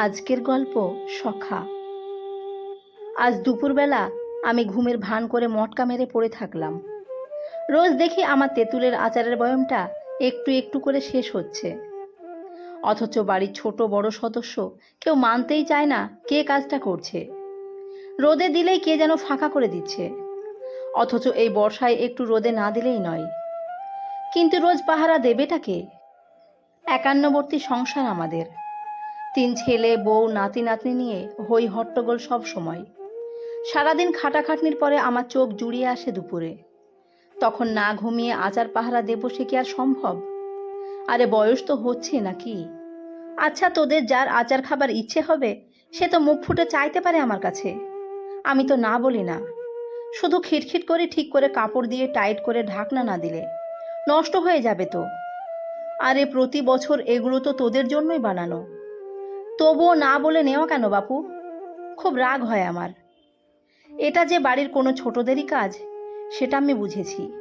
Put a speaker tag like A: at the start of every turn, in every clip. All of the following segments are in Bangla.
A: আজকের গল্প সখা। আজ দুপুরবেলা আমি ঘুমের ভান করে মটকা মেরে পড়ে থাকলাম। রোজ দেখি আমার তেঁতুলের আচারের বয়মটা একটু একটু করে শেষ হচ্ছে। অথচ বাড়ির ছোট বড় সদস্য কেউ মানতেই চায় না কে কাজটা করছে। রোদে দিলেই কে যেন ফাঁকা করে দিচ্ছে। অথচ এই বর্ষায় একটু রোদে না দিলেই নয়। কিন্তু রোজ পাহারা দেবেটাকে একান্নবর্তী সংসার আমাদের। তিন ছেলে, বউ, নাতি, নাতনি নিয়ে হই হট্টগোল সব সময়। সারাদিন খাটাখাটনির পরে আমার চোখ জুড়িয়ে আসে দুপুরে। তখন না ঘুমিয়ে আচার পাহারা দেবো সে কি আর সম্ভব? আরে বয়স তো হচ্ছে নাকি? আচ্ছা তোদের যার আচার খাবার ইচ্ছে হবে, সে তো মুখ ফুটে চাইতে পারে আমার কাছে। আমি তো না বলি না। শুধু খিটখিট করে ঠিক করে কাপড় দিয়ে টাইট করে ঢাকনা না দিলে। নষ্ট হয়ে যাবে তো। আরে প্রতি বছর এগুলো তো তোদের জন্যই বানানো। তবুও না বলে নেওয়া কেন বাপু? খুব রাগ হয় আমার। এটা যে বাড়ির কোনো ছোটদেরই কাজ, সেটা আমি বুঝেছি।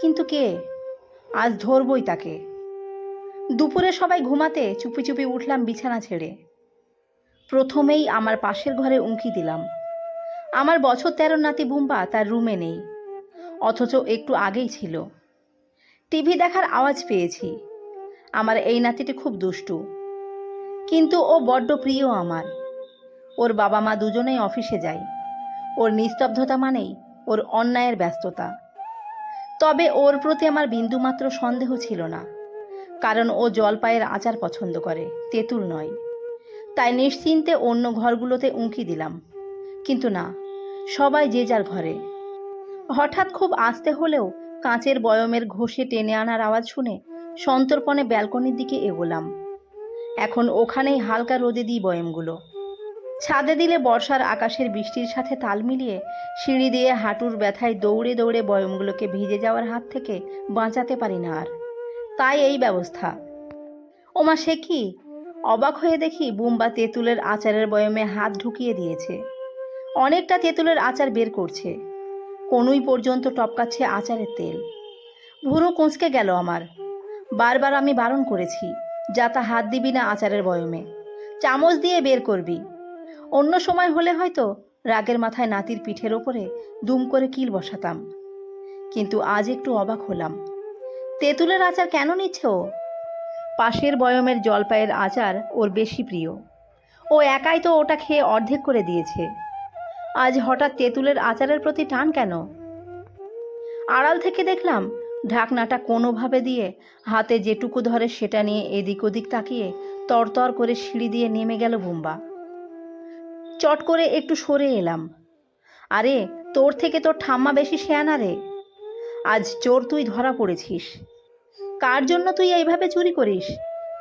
A: কিন্তু কে? আজ ধরবই তাকে। দুপুরে সবাই ঘুমাতে চুপি চুপি উঠলাম বিছানা ছেড়ে। প্রথমেই আমার পাশের ঘরে উঁকি দিলাম। আমার বছর তেরো নাতি বুম্বা তার রুমে নেই, অথচ একটু আগেই ছিল। টিভি দেখার আওয়াজ পেয়েছি। আমার এই নাতিটি খুব দুষ্টু। কিন্তু ও বড্ড প্রিয় আমার। ওর বাবা মা দুজনেই অফিসে যায়। ওর নিস্তব্ধতা মানেই ওর অন্যায়ের ব্যস্ততা। তবে ওর প্রতি আমার বিন্দুমাত্র সন্দেহ ছিল না, কারণ ও জলপাইয়ের আচার পছন্দ করে, তেঁতুল নয়। তাই নিশ্চিন্তে অন্য ঘরগুলোতে উঁকি দিলাম। কিন্তু না, সবাই যে যার ঘরে। হঠাৎ খুব আস্তে হলেও কাঁচের বয়মের ঘষে টেনে আনার আওয়াজ শুনে সন্তর্পণে ব্যালকনির দিকে এগোলাম। এখন ওখানেই হালকা রোদে দিই বয়মগুলো। ছাদে দিলে বর্ষার আকাশের বৃষ্টির সাথে তাল মিলিয়ে সিঁড়ি দিয়ে হাঁটুর ব্যথায় দৌড়ে দৌড়ে বয়মগুলোকে ভিজে যাওয়ার হাত থেকে বাঁচাতে পারি না আর। তাই এই ব্যবস্থা। ওমা, সে কি? অবাক হয়ে দেখি বুম্বা তেঁতুলের আচারের বয়মে হাত ঢুকিয়ে দিয়েছে। অনেকটা তেঁতুলের আচার বের করছে। কোনুই পর্যন্ত টপকাচ্ছে আচারের তেল। ভুরু কুঁচকে গেল আমার। বারবার আমি বারণ করেছি। যা তা হাত দিবি না আচারের বয়মে। চামচ দিয়ে বের করবি। অন্য সময় হলে হয়তো রাগের মাথায় নাতির পিঠের ওপরে দুম করে কিল বসাতাম। কিন্তু আজ একটু অবাক হলাম। তেঁতুলের আচার কেন নিচ্ছে ও? পাশের বয়মের জলপাইয়ের আচার ওর বেশি প্রিয়। ও একাই তো ওটা খেয়ে অর্ধেক করে দিয়েছে। আজ হঠাৎ তেঁতুলের আচারের প্রতি টান কেন? আড়াল থেকে দেখলাম ঢাকনাটা কোনোভাবে দিয়ে হাতে যেটুকু ধরে সেটা নিয়ে এদিক ওদিক তাকিয়ে তরতর করে সিঁড়ি দিয়ে নেমে গেল বুম্বা। চট করে একটু সরে এলাম। আরে, তোর থেকে তোর ঠাম্মা বেশি শেয়ানা রে। আজ চোর তুই ধরা পড়েছিস। কার জন্য তুই এইভাবে চুরি করিস?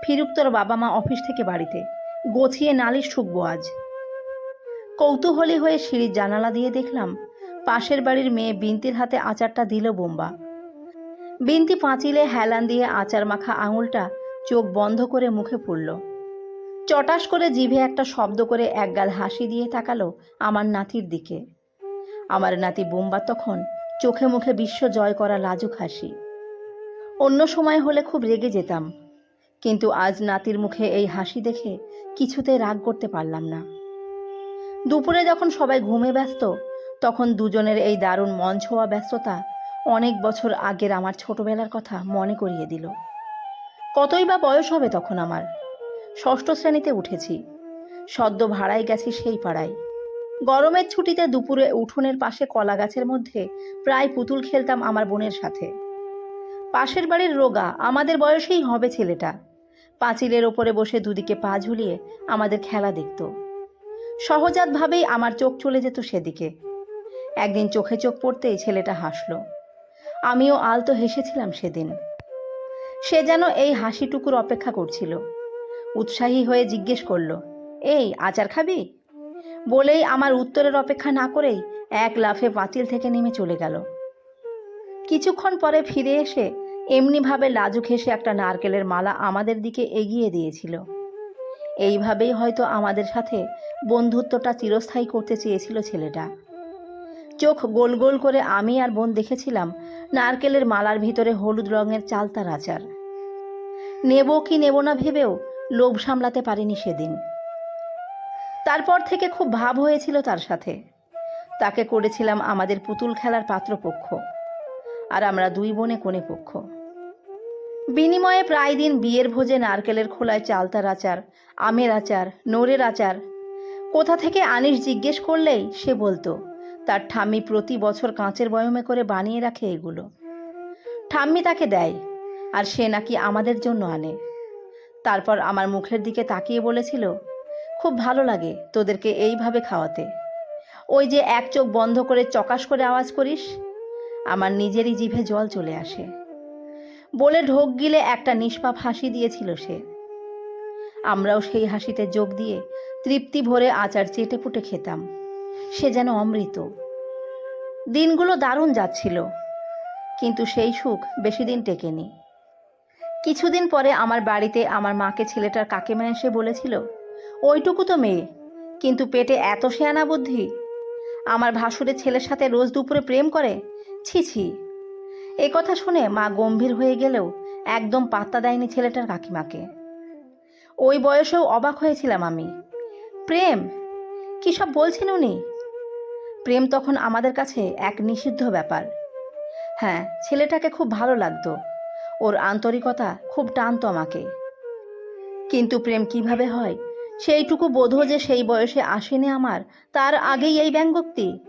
A: ফিরুক তোর বাবা মা অফিস থেকে বাড়িতে। গছিয়ে নালিশ ঠুকবো আজ। কৌতূহলী হয়ে সিঁড়ির জানালা দিয়ে দেখলাম পাশের বাড়ির মেয়ে বিন্তির হাতে আচারটা দিল বোম্বা। বিন্তি পাঁচিলে হেলান দিয়ে আচার মাখা আঙুলটা চোখ বন্ধ করে মুখে পুরল চটাস করে জিভে একটা শব্দ করে একগাল হাসি দিয়ে তাকালো আমার নাতির দিকে। আমার নাতি বোম্বা তখন চোখে মুখে বিশ্ব জয় করা লাজুক হাসি। অন্য সময় হলে খুব রেগে যেতাম, কিন্তু আজ নাতির মুখে এই হাসি দেখে কিছুতে রাগ করতে পারলাম না। দুপুরে যখন সবাই ঘুমে ব্যস্ত, তখন দুজনের এই দারুণ মন ছোঁয়া ব্যস্ততা অনেক বছর আগের আমার ছোটবেলার কথা মনে করিয়ে দিল। কতই বা বয়স হবে তখন আমার? ষষ্ঠ শ্রেণীতে উঠেছি। সদ্য ভাড়ায় গেছি সেই পাড়ায়। গরমের ছুটিতে দুপুরে উঠোনের পাশে কলা গাছের মধ্যে প্রায় পুতুল খেলতাম আমার বোনের সাথে। পাশের বাড়ির রোগা আমাদের বয়সেই হবে ছেলেটা। পাঁচিলের ওপরে বসে দুদিকে পা ঝুলিয়ে আমাদের খেলা দেখত। সহজাতভাবেই আমার চোখ চলে যেত সেদিকে। একদিন চোখে চোখ পড়তেই ছেলেটা হাসলো। আমিও আলতো হেসেছিলাম সেদিন। সে যেন এই হাসিটুকুর অপেক্ষা করছিল। উৎসাহী হয়ে জিজ্ঞেস করল, এই, আচার খাবি? বলেই আমার উত্তরের অপেক্ষা না করেই এক লাফে পাঁচিল থেকে নেমে চলে গেল। কিছুক্ষণ পরে ফিরে এসে এমনিভাবে লাজুক হেসে একটা নারকেলের মালা আমাদের দিকে এগিয়ে দিয়েছিল। এইভাবেই হয়তো আমাদের সাথে বন্ধুত্বটা চিরস্থায়ী করতে চেয়েছিল ছেলেটা। চোখ গোল গোল করে আমি আর বোন দেখেছিলাম নারকেলের মালার ভিতরে হলুদ রঙের চালতার আচার। নেব কি নেব না ভেবেও লোভ সামলাতে পারিনি সেদিন। তারপর থেকে খুব ভাব হয়েছিল তার সাথে। তাকে করেছিলাম আমাদের পুতুল খেলার পাত্রপক্ষ, আর আমরা দুই বোনে কোণে পক্ষ। বিনিময়ে প্রায় দিন বিয়ের ভোজে নারকেলের খোলায় চালতার আচার, আমের আচার, নোরের আচার। কোথা থেকে আনিস জিজ্ঞেস করলেই সে বলতো তার ঠাম্মি প্রতি বছর কাঁচের বয়মে করে বানিয়ে রাখে এগুলো। ঠাম্মি তাকে দেয়, আর সে নাকি আমাদের জন্য আনে। তারপর আমার মুখের দিকে তাকিয়ে বলেছিল, খুব ভালো লাগে তোদেরকে এইভাবে খাওয়াতে। ওই যে এক চোখ বন্ধ করে চকাশ করে আওয়াজ করিস, আমার নিজেরই জিভে জল চলে আসে। বলে ঢোক গিলে একটা নিষ্পাপ হাসি দিয়েছিল সে। আমরাও সেই হাসিতে যোগ দিয়ে তৃপ্তি ভরে আচার চেটে পুটে খেতাম। সে যেন অমৃত। দিনগুলো দারুণ যাচ্ছিল, কিন্তু সেই সুখ বেশি দিন টেকেনি। কিছুদিন পরে আমার বাড়িতে আমার মাকে ছেলেটার কাকিমা এসে বলেছিল, ওইটুকু তো মেয়ে, কিন্তু পেটে এত শেয়ানা বুদ্ধি। আমার ভাসুরের ছেলের সাথে রোজ দুপুরে প্রেম করে? ছি ছি। এ কথা শুনে মা গম্ভীর হয়ে গেলেও একদম পাত্তা দেয়নি ছেলেটার কাকিমাকে। ওই বয়সেও অবাক হয়েছিলাম আমি। প্রেম? কী সব বলছেন উনি? প্রেম তখন আমাদের কাছে এক নিষিদ্ধ ব্যাপার। হ্যাঁ ছেলেটাকে খুব ভালো লাগতো। ওর আন্তরিকতা খুব টানতো আমাকে। কিন্তু প্রেম কীভাবে হয়? সেইটুকু বোধও যে সেই বয়সে আসেনি আমার, তার আগেই এই ব্যঙ্গোক্তি?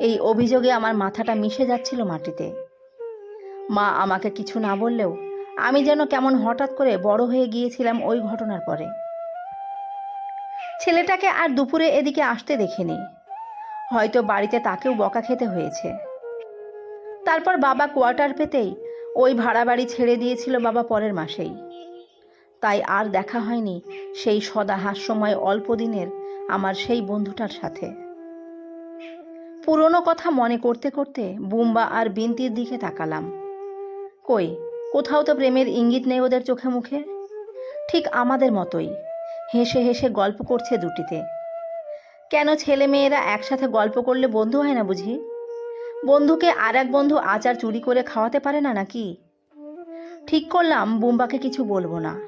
A: এই অভিযোগে আমার মাথাটা মিশে যাচ্ছিল মাটিতে। মা আমাকে কিছু না বললেও আমি যেন কেমন হঠাৎ করে বড় হয়ে গিয়েছিলাম ওই ঘটনার পরে। ছেলেটাকে আর দুপুরে এদিকে আসতে দেখিনি। হয়তো বাড়িতে তাকেও বকা খেতে হয়েছে। তারপর বাবা কোয়ার্টার পেতেই ওই ভাড়া বাড়ি ছেড়ে দিয়েছিল বাবা পরের মাসেই। তাই আর দেখা হয়নি সেই সদা হাস্যময় অল্প দিনের আমার সেই বন্ধুটার সাথে। পুরনো কথা মনে করতে করতে বুম্বা আর বিনতির দিকে তাকালাম। কই, কোথাও তো প্রেমের ইঙ্গিত নেই ওদের চোখে মুখে। ঠিক আমাদের মতোই, হেসে হেসে গল্প করছে দুটিতে। কেন ছেলে মেয়েরা একসাথে গল্প করলে বন্ধু হয় না বুঝি? বন্ধুকে আর এক বন্ধু আচার চুরি করে খাওয়াতে পারে না নাকি? ঠিক করলাম, বুম্বাকে কিছু বলব না।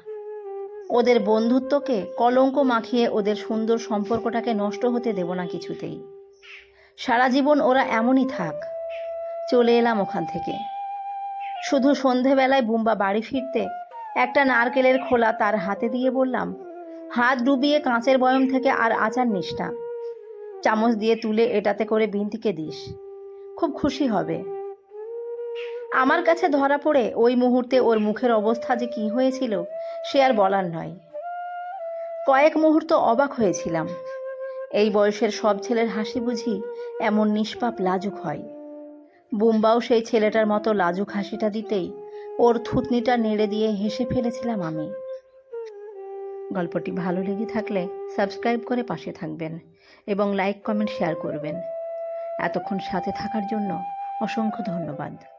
A: ওদের বন্ধুত্বকে কলঙ্ক মাখিয়ে ওদের সুন্দর সম্পর্কটাকে নষ্ট হতে দেব না কিছুতেই। সারা জীবন ওরা এমনই থাক। চলে এলাম ওখান থেকে। শুধু সন্ধেবেলায় বুম্বা বাড়ি ফিরতে একটা নারকেলের খোলা তার হাতে দিয়ে বললাম, হাত ডুবিয়ে কাঁচের বয়ম থেকে আর আচার নিস না। চামচ দিয়ে তুলে এটাতে করে বিনতিকে দিস। খুব খুশি হবে। আমার কাছে ধরা পড়ে ওই মুহূর্তে ওর মুখের অবস্থা যে কি হয়েছিল, সে আর বলার নয়। কয়েক মুহূর্ত অবাক হয়েছিলাম। এই বয়সের সব ছেলের হাসি বুঝি এমন নিষ্পাপ লাজুক হয়। বুম্বাও সেই ছেলেটার মতো লাজুক হাসিটা দিতেই ওর থুতনিটা নেড়ে দিয়ে হেসে ফেলেছিলাম আমি। গল্পটি ভালো লেগে থাকলে সাবস্ক্রাইব করে পাশে থাকবেন। এবং লাইক কমেন্ট শেয়ার করবেন। এতক্ষণ সাথে থাকার জন্য অসংখ্য ধন্যবাদ।